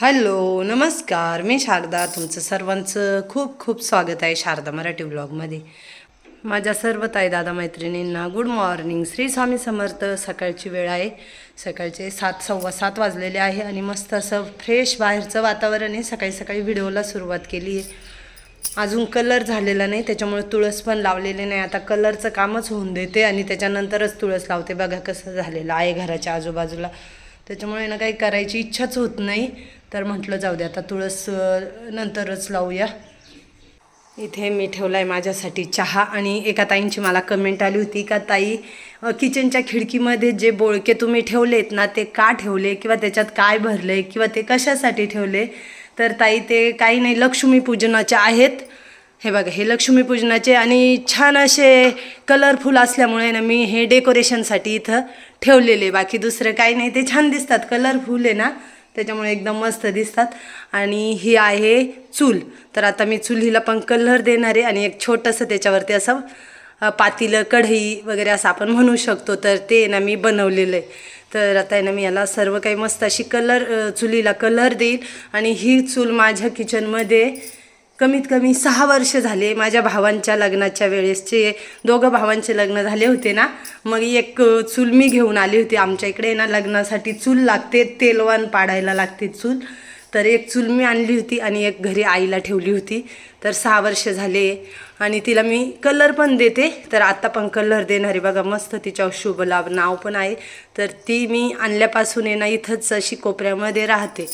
Hello नमस्कार. मी शारदा तुमचं सर्वांचं खूप खूप स्वागत आहे शारदा मराठी ब्लॉगमध्ये. माझ्या सर्व ताई दादा मैत्रिणींना गुड मॉर्निंग श्री स्वामी समर्थ सकाळची वेळ आहे. सकाळचे सात सव्वा सात वाजलेले आहे आणि मस्त असं फ्रेश बाहेरचं वातावरण आहे. सकाळी सकाळी व्हिडिओला सुरुवात केली आहे. अजून कलर झालेला नाही त्याच्यामुळे तुळस पण लावलेली नाही. आता कलरचं कामच होऊन देते आणि त्याच्यानंतरच तुळस लावते. बघा कसं झालेलं आहे घराच्या आजूबाजूला. त्याच्यामुळे ना काही करायची इच्छाच होत नाही. तर म्हटलं जाऊ दे आता तुळस नंतरच लावूया. इथे मी ठेवला आहे माझ्यासाठी चहा आणि एका ताईंची मला कमेंट आली होती का ताई किचनच्या खिडकीमध्ये जे बोळके तुम्ही ठेवलेत ना ते का ठेवले? किंवा त्याच्यात काय भरले किंवा ते कशासाठी ठेवले? तर ताई ते काही नाही लक्ष्मीपूजनाचे आहेत. हे बघा हे लक्ष्मीपूजनाचे आणि छान असे कलरफुल असल्यामुळे ना मी हे डेकोरेशनसाठी इथं ठेवलेले. बाकी दुसरं काही नाही ते छान दिसतात. कलरफुल आहे ना त्याच्यामुळे एकदम मस्त दिसतात. आणि ही आहे चूल. तर आता मी चुलीला पण कलर देणार आहे आणि एक छोटंसं त्याच्यावरती असं पातीलं पातेलं कढई वगैरे असं आपण म्हणू शकतो. तर ते ना मी बनवलेलं आहे. तर आता आहे ना मी याला सर्व काही मस्त अशी कलर चुलीला कलर देईल. आणि ही चूल माझ्या किचनमध्ये कमीत कमी सहा वर्ष झाले माझ्या भावांच्या लग्नाच्या वेळेसचे दोघं भावांचे लग्न झाले होते ना. मग एक चूल मी घेऊन आली होती. आमच्या इकडे ना लग्नासाठी चूल लागते तेलवान पाडायला लागते चूल. तर एक चूल मी आणली होती आणि एक घरी आईला ठेवली होती. तर सहा वर्ष झाले आणि तिला मी कलर पण देते. तर आत्ता पण कलर देणार आहे बघा मस्त तिच्यावर शुभ लाभ नाव पण आहे. तर ती मी आणल्यापासून आहे ना इथंच अशी कोपऱ्यामध्ये राहते.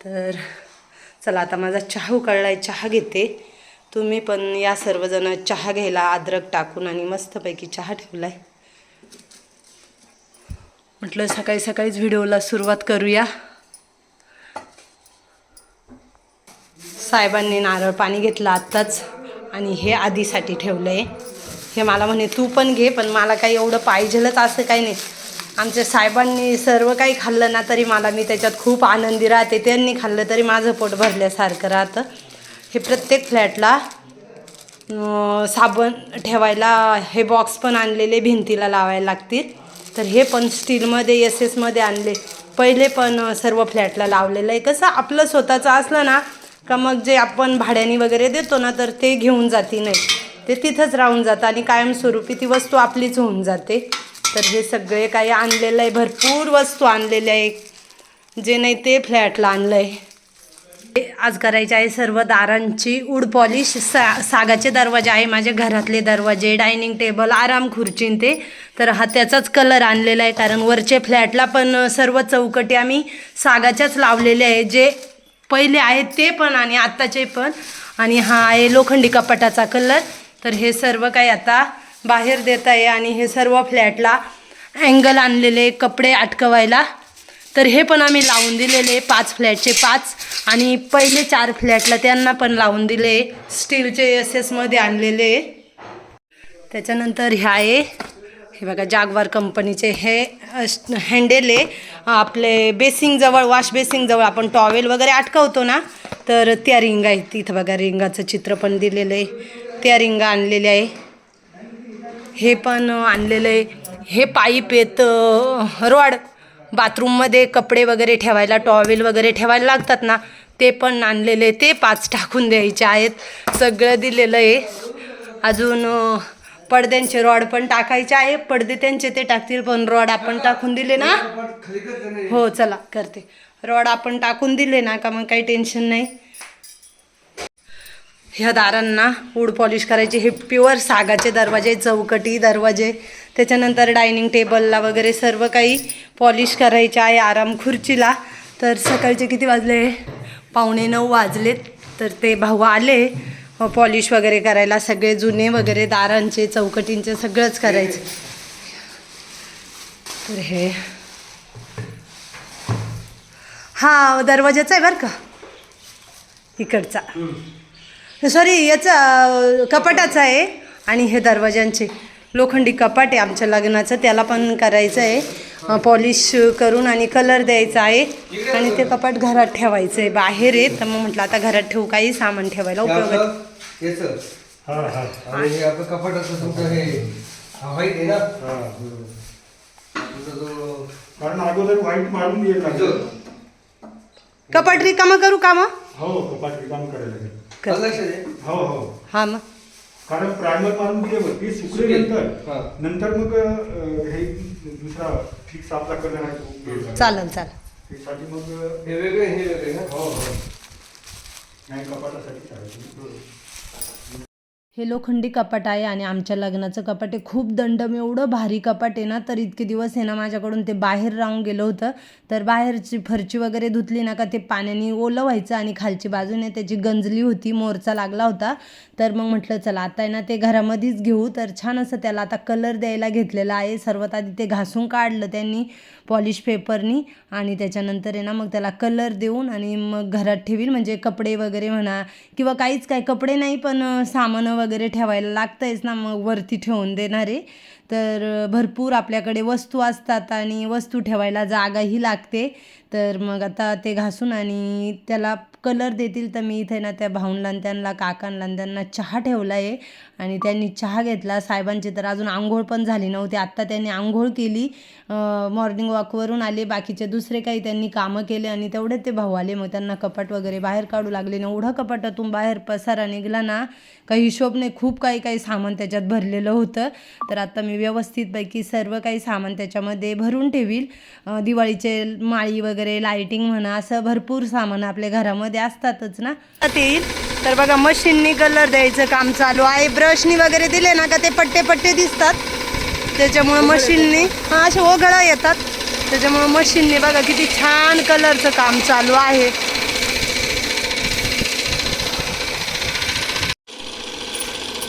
तर चला आता माझा चहा उकळला आहे चहा घेते. तुम्ही पण या सर्वजण चहा घ्यायला अद्रक टाकून आणि मस्तपैकी चहा ठेवला आहे म्हटलं सकाळी सकाळीच व्हिडिओला सुरुवात करूया. साहेबांनी नारळ पाणी घेतलं आत्ताच आणि हे आधीसाठी ठेवलं आहे हे मला म्हणे तू पण घे पण मला काही एवढं पाहिजेलच असं काही नाही. आमच्या साहेबांनी सर्व काही खाल्लं ना तरी मला मी त्याच्यात खूप आनंदी राहते. त्यांनी खाल्लं तरी माझं पोट भरल्यासारखं राहतं. हे प्रत्येक फ्लॅटला साबण ठेवायला हे बॉक्स पण आणलेले भिंतीला लावायला लागतील. तर हे पण स्टीलमध्ये एस एसमध्ये आणले. पहिले पण सर्व फ्लॅटला लावलेलं आहे. कसं आपलं स्वतःचं असलं ना का मग जे आपण भाड्याने वगैरे देतो ना तर ते घेऊन जाती नाही. ते तिथंच राहून जातं आणि कायमस्वरूपी ती वस्तू आपलीच होऊन जाते. तर हे सगळे काही आणलेलं आहे. भरपूर वस्तू आणलेल्या आहे. जे नाही ते फ्लॅटला आणलं आहे आज करायचे आहे सर्व दारांची उड पॉलिश. सा सागाचे दरवाजे आहे माझ्या घरातले दरवाजे डायनिंग टेबल आराम खुर्चीन ते. तर हा त्याचाच कलर आणलेला आहे कारण वरचे फ्लॅटला पण सर्व चौकटी आम्ही सागाच्याच लावलेले आहे. जे पहिले आहेत ते पण आणि आत्ताचे पण. आणि हा आहे लोखंडी कपाटाचा कलर. तर हे सर्व काही आता बाहेर देत आहे आणि हे सर्व फ्लॅटला अँगल आणलेले कपडे अटकवायला. तर हे पण आम्ही लावून दिलेले पाच फ्लॅटचे पाच आणि पहिले चार फ्लॅटला त्यांना पण लावून दिले. स्टीलचे एस एसमध्ये आणलेले. त्याच्यानंतर ह्या आहे. हे बघा जागवार कंपनीचे हे हँडेल आहे. आपले बेसिंगजवळ वॉश बेसिंगजवळ आपण टॉवेल वगैरे अटकवतो ना तर त्या रिंगा आहेत. तिथं बघा रिंगाचं चित्र पण दिलेलं आहे. त्या रिंगा आणलेल्या आहे. हे पण आणलेलं आहे. हे पाईप येतं रॉड बाथरूममध्ये कपडे वगैरे ठेवायला टॉवेल वगैरे ठेवायला लागतात ना ते पण आणलेले ते पाच टाकून द्यायचे आहेत. सगळं दिलेलं आहे. अजून पडद्यांचे रॉड पण टाकायचे आहे पडदे त्यांचे ते टाकतील पण रॉड आपण टाकून दिले ना. हो चला करते. रॉड आपण टाकून दिले ना का मग काही टेन्शन नाही. ह्या दारांना वूड पॉलिश करायचे हे प्युअर सागाचे दरवाजे चौकटी दरवाजे. त्याच्यानंतर डायनिंग टेबलला वगैरे सर्व काही पॉलिश करायचे आहे आराम खुर्चीला. तर सकाळचे किती वाजले? पावणे नऊ वाजलेत. तर ते भाऊ आले पॉलिश वगैरे करायला. सगळे जुने वगैरे दारांचे चौकटींचे सगळंच करायचं. तर हे. हा दरवाजाचा आहे बरं का? इकडचा. सॉरी याचा कपाटाचा आहे. आणि हे दरवाजांचे लोखंडी कपाट आहे आमच्या लग्नाचं. त्याला पण करायचं आहे. पॉलिश करून आणि कलर द्यायचा आहे. आणि ते कपाट घरात ठेवायचं आहे. बाहेर आहे. तर मग म्हटलं आता घरात ठेवू काही सामान ठेवायला हे. हा हा हे. हे हा व्हाईट आहे हा कपाट रिकामं करू का मग? हो कपाट रिकाम करायला कर. लक्ष दे हो हो हा मग कारण प्रायमर मारून दिल्यावरती सुकले सुकेल. नंतर हा. नंतर मग अं, हे दुसरा फिक्स आपला कलर आहे तो. चालेल चालेल त्यासाठी मग हे वेगळे हे वेगळे ना हो हो नाही कपाटासाठी चालेल हे लोखंडी कपाट आहे आणि आमच्या लग्नाचं कपाट आहे. खूप दंडम एवढं भारी कपाट आहे ना तर इतके दिवस आहे ना माझ्याकडून ते बाहेर राहून गेलं होतं. तर बाहेरची फरची वगैरे धुतली ना का ते पाण्याने ओलं व्हायचं आणि खालची बाजूने त्याची गंजली होती मोरचा लागला होता. तर मग म्हटलं चला आता आहे ना ते घरामध्येच घेऊ. तर छान असं त्याला आता कलर द्यायला घेतलेला आहे. सर्वात आधी ते घासून काढलं त्यांनी पॉलिश पेपरनी. आणि त्याच्यानंतर आहे ना मग त्याला कलर देऊन आणि मग घरात ठेवील. म्हणजे कपडे वगैरे म्हणा किंवा काहीच काय कपडे नाही पण सामान वगैरे वगैरे ठेवायला लागतंयच ना मग वरती ठेवून देणारे. तर भरपूर आपल्याकडे वस्तू असतात आणि वस्तू ठेवायला जागाही लागते. तर मग आता ते घासून आणि त्याला कलर देतील तर मी इथे ना त्या भाऊंला त्यांना काकांना त्यांना चहा ठेवला आहे आणि त्यांनी चहा घेतला. साहेबांची तर अजून आंघोळ पण झाली नव्हती. आत्ता त्यांनी आंघोळ केली. मॉर्निंग वॉकवरून आले. बाकीचे दुसरे काही त्यांनी कामं केले आणि तेवढे ते भाऊ आले. मग त्यांना कपाट वगैरे बाहेर काढू लागले. आणि एवढं कपाटातून बाहेर पसारा निघला ना काही हिशोब नाही. खूप काही काही सामान त्याच्यात भरलेलं होतं. तर आता मी व्यवस्थितपैकी सर्व काही सामान त्याच्यामध्ये भरून ठेवील. दिवाळीचे माळी वगैरे लाईटिंग म्हणा असं भरपूर सामान आपल्या घरामध्ये असतातच ना. येईल तर बघा मशीननी कलर द्यायचं काम चालू आहे. ब्रशनी वगैरे दिले ना का ते पट्टे पट्टे दिसतात. त्याच्यामुळे मशीननी हा असे ओघळा येतात. त्याच्यामुळे मशीनने बघा किती छान कलरचं काम चालू आहे.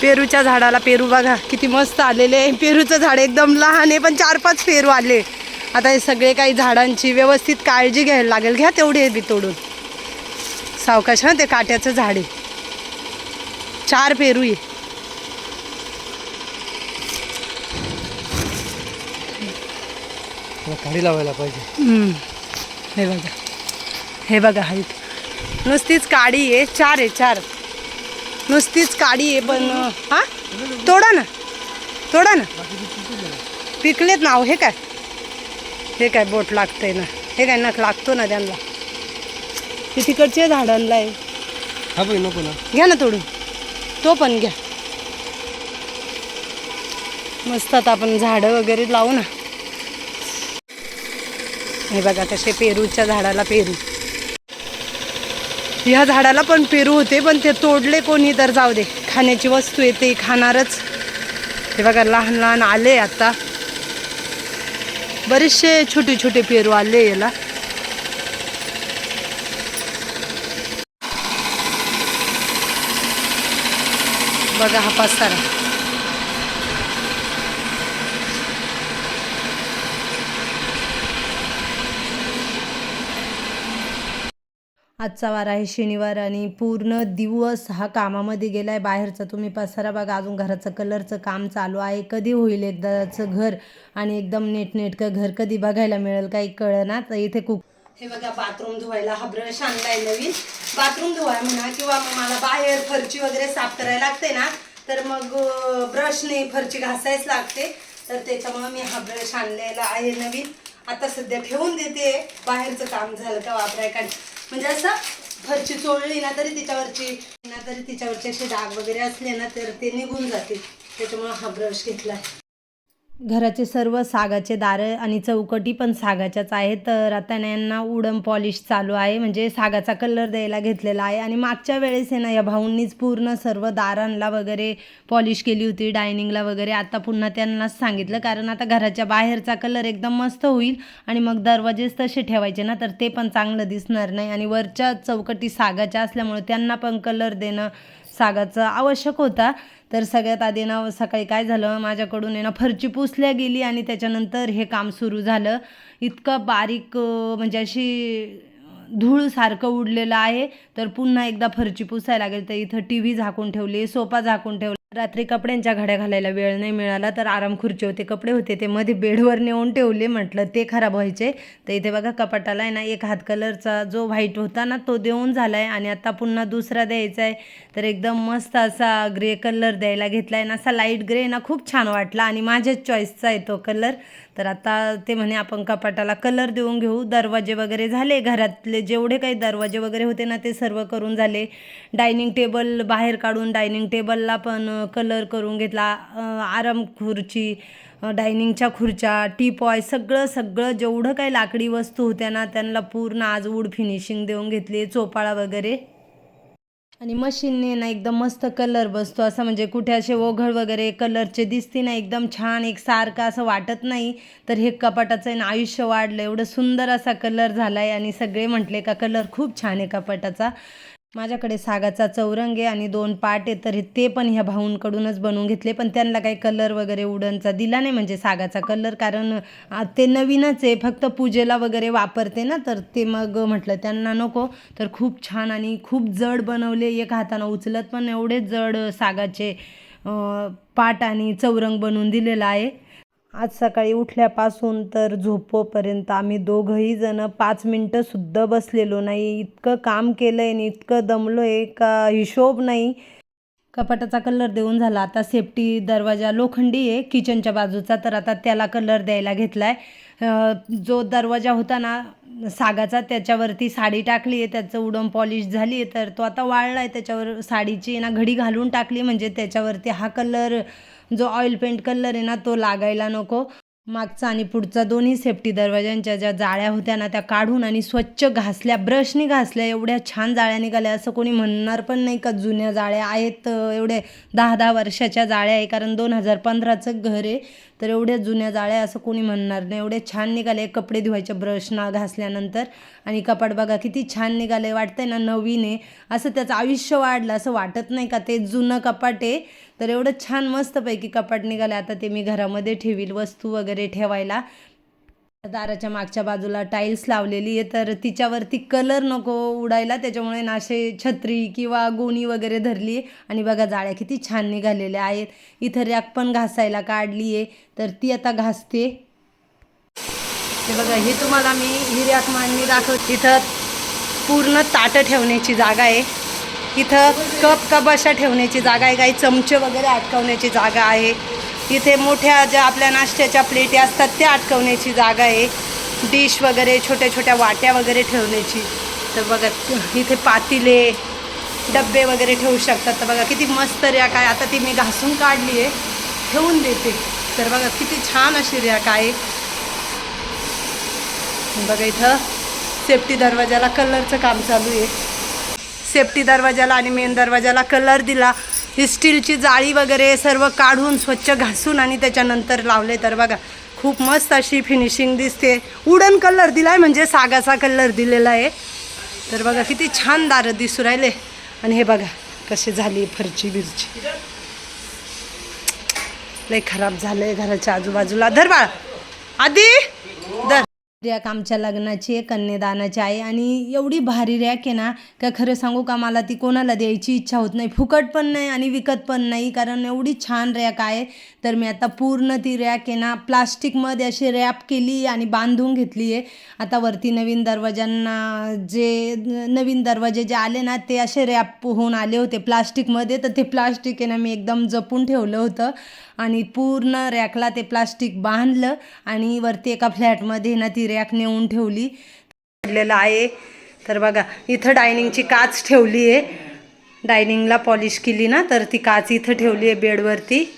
पेरूच्या झाडाला पेरू बघा किती मस्त आलेले आहे. पेरूचं झाड एकदम लहान आहे पण चार पाच पेरू आले. आता हे सगळे काही झाडांची व्यवस्थित काळजी घ्यायला लागेल. घ्या तेवढे बी तोडून. सावकाश हा ते काट्याचं झाड आहे. चार पेरू आहे. खाली लावायला पाहिजे. हे बघा. हे बघा हाईट नुसतीच काडी आहे. चार आहे चार. नुसतीच काडी आहे पण हा? तोडा ना. तोडा ना. पिकलेत ना अहो, हे काय? हे काय बोट लागतंय ना. हे काय नख लागतो ना त्यांना? ते तिकडच्या झाडांना आहे. हा बाई नको ना. घ्या ना तोडून. तो पण घ्या. मस्त आता आपण झाडं वगैरे लावू ना. हे बघा कसे पेरूच्या झाडाला पेरू. ह्या झाडाला पण पेरू होते पण ते तोडले कोणी तर जाऊ दे. खाण्याची वस्तू आहे ते खाणारच. हे बघा लहान लहान आले आता. बरेचसे छोटे छोटे पेरू आले याला. बघा हा पसारा. आजचा वार आहे शनिवार आणि पूर्ण दिवस हा कामामध्ये गेला आहे बाहेरचा तुम्ही पसारा बघा अजून घराचं कलरचं काम चालू आहे. कधी होईल एकदाचं घर? आणि एकदम नेटनेटकं घर कधी बघायला मिळेल काही कळना. तर इथे खूप हे बघा बाथरूम धुवायला हा ब्रश आणलाय नवीन. बाथरूम धुवाय म्हणा किंवा मला बाहेर फरची वगैरे साफ करायला लागते ना तर मग ब्रशने फरची घासायच लागते. तर त्याच्यामुळे मी हा ब्रश आणलेला आहे नवीन. आता सध्या ठेवून देते. बाहेरचं काम झालं का वापराय का म्हणजे असं फरची चोळली ना तरी तिच्यावरची ना तरी तिच्यावरचे असे डाग वगैरे असले ना तर ते निघून जातील. त्याच्यामुळे हा ब्रश घेतला घराचे सर्व सागाचे दारं आणि चौकटी पण सागाच्याच आहेत. तर आता यांना उडम पॉलिश चालू आहे. म्हणजे सागाचा कलर द्यायला घेतलेला आहे. आणि मागच्या वेळेस आहे ना या भाऊंनीच पूर्ण सर्व दारांना वगैरे पॉलिश केली होती डायनिंगला वगैरे. आता पुन्हा त्यांनाच सांगितलं. कारण आता घराच्या बाहेरचा कलर एकदम मस्त होईल. आणि मग दरवाजेच तसे ठेवायचे ना तर ते पण चांगलं दिसणार नाही. आणि वरच्या चौकटी सागाच्या असल्यामुळे त्यांना पण कलर देणं सागाचं आवश्यक होता. तर सगळ्यात आधी ना सकाळी काय झालं? माझ्याकडून आहे ना फरची पुसल्या गेली आणि त्याच्यानंतर हे काम सुरू झालं. इतकं बारीक म्हणजे अशी धूळ सारखं उडलेलं आहे. तर पुन्हा एकदा फरची पुसायला लागेल. तर इथं टी व्ही झाकून ठेवली सोफा झाकून ठेवला. रात्री कपड्यांच्या घड्या घालायला वेळ नाही मिळाला तर आराम खुर्ची होते कपडे होते ते मध्ये बेडवर नेऊन ठेवले म्हटलं ते खराब व्हायचे. तर इथे बघा कपाटाला आहे ना एक हात कलरचा जो व्हाईट होता ना तो देऊन झाला आहे आणि आता पुन्हा दुसरा द्यायचा आहे. तर एकदम मस्त असा ग्रे कलर द्यायला घेतला आहे ना असा लाइट ग्रे ना खूप छान वाटला आणि माझ्याच चॉईसचा आहे तो कलर. तर आता ते म्हणे आपण कपाटाला कलर देऊन घेऊ. दरवाजे वगैरे झाले घरातले जेवढे काही दरवाजे वगैरे होते ना ते सर्व करून झाले. डायनिंग टेबल बाहेर काढून डायनिंग टेबलला पण कलर करून घेतला आराम खुर्ची डायनिंगच्या खुर्च्या टीपॉय सगळं सगळं जेवढं काही लाकडी वस्तू होत्या ना त्यांना पूर्ण आज वूड फिनिशिंग देऊन घेतली चोपाळा वगैरे. आणि मशीनने ना एकदम मस्त कलर बसतो असं म्हणजे कुठे असे ओघळ वगैरे कलरचे दिसते ना एकदम छान एक सारखं असं वाटत नाही. तर हे कपाटाचं आहे ना आयुष्य वाढलं एवढं सुंदर असा कलर झाला आहे आणि सगळे म्हटले का कलर खूप छान आहे कपाटाचा. माझ्याकडे सागाचा चौरंग आहे आणि दोन पाट आहे तर ते पण ह्या भाऊंकडूनच बनवून घेतले. पण त्यांना काही कलर वगैरे उडनचा दिला नाही म्हणजे सागाचा कलर कारण ते नवीनच आहे. फक्त पूजेला वगैरे वापरते ना तर ते मग म्हटलं त्यांना नको. तर खूप छान आणि खूप जड बनवले. एक हातानं उचलत पण एवढे जड सागाचे पाट आणि चौरंग बनवून दिलेला आहे. आज सकाळी उठल्यापासून तर झोपोपर्यंत आम्ही दोघंही जण पाच मिनटंसुद्धा बसलेलो नाही. इतकं काम केलं आहे आणि इतकं दमलो आहे का हिशोब नाही. कपाटाचा कलर देऊन झाला. आता सेफ्टी दरवाजा लोखंडी आहे किचनच्या बाजूचा. तर आता त्याला कलर द्यायला घेतला आहे जो दरवाजा होता ना सागाचा त्याच्यावरती साडी टाकली आहे. त्याचं उडम पॉलिश झाली आहे. तर तो आता वाळला आहे त्याच्यावर साडीची ना घडी घालून टाकली. म्हणजे त्याच्यावरती हा कलर जो ऑइल पेंट कलर आहे ना तो लागायला नको. मागचा आणि पुढचा दोन्ही सेफ्टी दरवाजांच्या ज्या जाळ्या होत्या ना त्या काढून आणि स्वच्छ घासल्या ब्रशनी घासल्या एवढ्या छान जाळ्या निघाल्या. असं कोणी म्हणणार पण नाही का जुन्या जाळ्या आहेत एवढे दहा दहा वर्षाच्या जाळ्या आहे. कारण दोन हजार पंधराचं घर आहे. तर एवढ्या जुन्या जाळ्या असं कोणी म्हणणार नाही. एवढे छान निघाले. कपडे धुवायचे ब्रश ना घासल्यानंतर आणि कपाट बघा किती छान निघाले. वाटतंय ना नवीन आहे. असं त्याचं आयुष्य वाढलं. असं वाटत नाही का? ते जुनं कपाट आहे. तर एवढं छान मस्तपैकी कपाट निघालं. आता ते मी घरामध्ये ठेवील. वस्तू वगैरे ठेवायला. दाराच्या मागच्या बाजूला टाईल्स लावलेली आहे तर तिच्यावरती कलर नको उडायला त्याच्यामुळे ना असे छत्री किंवा गोणी वगैरे धरली आहे. आणि बघा जाळ्या किती छान निघालेल्या आहेत. इथं रॅक पण घासायला काढली आहे तर ती आता घासते. ते बघा हे तुम्हाला मी ही रॅक मांडणी दाखव इथं पूर्ण ताटं ठेवण्याची जागा आहे. इथं कप कपाशा ठेवण्याची जागा आहे. काही चमचे वगैरे अटकवण्याची जागा आहे. इथे मोठ्या ज्या आपल्या नाश्त्याच्या प्लेटी असतात त्या अटकवण्याची जागा आहे. डिश वगैरे छोट्या छोट्या वाट्या वगैरे ठेवण्याची. तर बघा इथे पातिले डब्बे वगैरे ठेवू शकतात. तर बघा किती मस्त रॅक आहे आता ती मी घासून काढली आहे. ठेवून देते. तर बघा किती छान अशी रॅक आहे बघा इथं सेफ्टी दरवाजाला कलरचं काम चालू आहे. सेफ्टी दरवाजाला आणि मेन दरवाजाला कलर दिला. ही स्टीलची जाळी वगैरे सर्व काढून स्वच्छ घासून आणि त्याच्यानंतर लावले. तर बघा खूप मस्त अशी फिनिशिंग दिसते. उडन कलर दिला आहे म्हणजे सागाचा कलर दिलेला आहे. तर बघा किती छान दारं दिसू राहिले. आणि हे बघा कशी झाली फरची बिरची लय खराब झालंय घराच्या आजूबाजूला. धर बाळा. आधी धर. रॅक आमच्या लग्नाची आहे कन्यादानाची आहे आणि एवढी भारी रॅक आहे ना का खरं सांगू का मला ती कोणाला द्यायची इच्छा होत नाही. फुकट पण नाही आणि विकत पण नाही कारण एवढी छान रॅक आहे. तर मी आता पूर्ण ती रॅक आहे ना प्लास्टिकमध्ये अशी रॅप केली आणि बांधून घेतली आहे. आता वरती नवीन दरवाजांना जे नवीन दरवाजे जे आले ना ते असे रॅप होऊन आले होते प्लास्टिकमध्ये. तर ते प्लास्टिक आहे ना मी एकदम जपून ठेवलं होतं आणि पूर्ण रॅकला ते प्लास्टिक बांधलं आणि वरती एका फ्लॅटमध्ये ना ती रॅक नेऊन ठेवली. पडलेलं आहे. तर बघा इथं डायनिंगची काच ठेवली आहे. डायनिंगला पॉलिश केली ना तर ती काच इथं ठेवली आहे बेडवरती.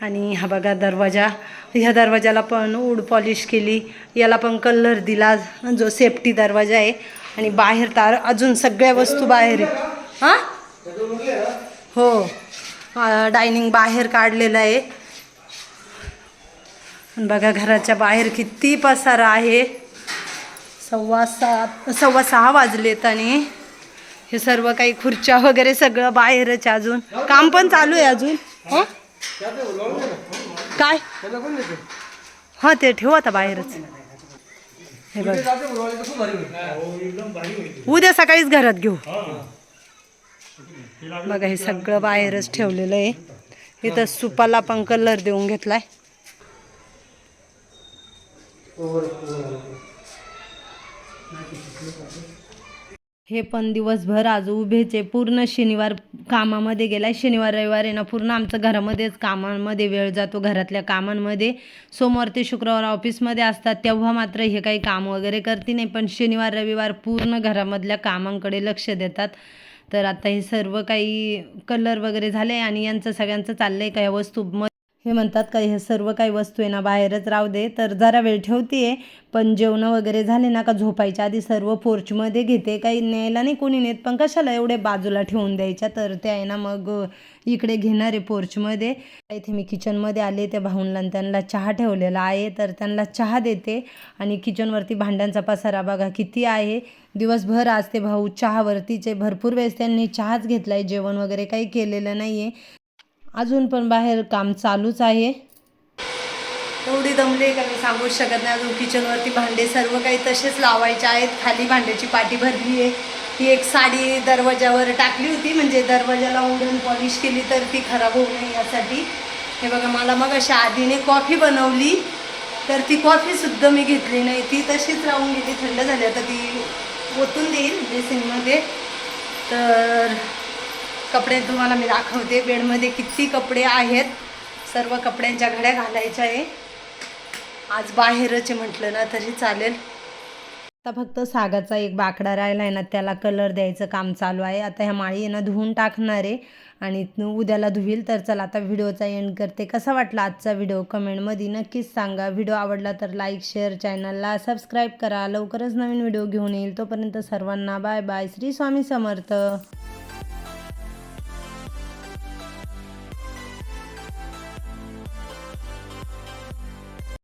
आणि हा बघा दरवाजा. ह्या दरवाजाला पण उड पॉलिश केली. याला पण कलर दिला. जो सेफ्टी दरवाजा आहे. आणि बाहेर तार अजून सगळ्या वस्तू बाहेर आहे हां? हो. डायनिंग बाहेर काढलेलं आहे. बघा घराच्या बाहेर किती पसारा आहे. सव्वा सात सव्वा सहा वाजलेत आणि हे सर्व काही खुर्च्या वगैरे सगळं बाहेरच अजून. काम पण चालू आहे अजून. हं? काय? हां ते ठेवू आता बाहेरच. हे बघ. उद्या सकाळीच घरात घेऊ. बघा हे सगळं बाहेरच ठेवलेलं आहे. इथं सुपाला पण कलर देऊन घेतलाय. हे पण दिवसभर आज उभेचे. पूर्ण शनिवार कामामध्ये गेलाय. शनिवार रविवार आहे ना पूर्ण आमचं घरामध्येच कामांमध्ये वेळ जातो. घरातल्या कामांमध्ये सोमवार ते शुक्रवार ऑफिसमध्ये असतात. तेव्हा मात्र हे काही काम वगैरे करते नाही. पण शनिवार रविवार पूर्ण घरामधल्या कामांकडे लक्ष देतात. तर आता हे सर्व काही कलर वगैरे झाले आणि यांचं सगळ्यांचं चाललं का? या वस्तू हे म्हणतात का हे सर्व काही वस्तू आहे ना बाहेरच राहू दे. तर जरा वेळ ठेवते पण जेवणं वगैरे झाले ना का झोपायच्या आधी सर्व पोर्चमध्ये घेते. काही न्यायला नाही कोणी नेत पण कशाला एवढे बाजूला ठेवून द्यायच्या? तर ते आहे ना मग इकडे घेणार आहे पोर्चमध्ये इथे मी किचनमध्ये आले त्या भाऊंला त्यांना चहा ठेवलेला आहे. तर त्यांना चहा देते आणि किचनवरती भांड्यांचा पसारा बघा किती आहे. दिवसभर आज ते भाऊ चहावरतीचे भरपूर वेळेस त्यांनी चहाच घेतला आहे जेवण वगैरे काही केलेलं नाही आहे अजून पण बाहेर काम चालूच आहे. एवढी दमले का मी सांगूच शकत नाही. अजून किचनवरती भांडे सर्व काही तसेच लावायचे आहेत. खाली भांड्याची पाटी भरली आहे. ती एक साडी दरवाजावर टाकली होती. म्हणजे दरवाजाला उडून पॉलिश केली तर ती खराब होऊ नये यासाठी. हे बघा मला मग अशा आधीने कॉफी बनवली. तर ती कॉफीसुद्धा मी घेतली नाही. ती तशीच राहून गेली. थंड झाली. आता ती ओतून देईल बेसिनमध्ये तर कपडे तुम्हाला मी दाखवते. बेडमध्ये किती कपडे आहेत. सर्व कपड्यांच्या घड्या घालायच्या आहे. आज बाहेरच म्हटलं ना तरी चालेल. आता फक्त सागाचा एक बाकडा राहिला आहे ना त्याला कलर द्यायचं काम चालू आहे. आता ह्या माळी ना धुवून टाकणार आहे. आणि उद्याला धुवील तर चला आता व्हिडिओचा एंड करते. कसा वाटला आजचा व्हिडिओ? कमेंटमध्ये नक्कीच सांगा. व्हिडिओ आवडला तर लाईक शेअर चॅनलला सबस्क्राईब करा. लवकरच नवीन व्हिडिओ घेऊन येईल. तोपर्यंत सर्वांना बाय बाय श्री स्वामी समर्थ.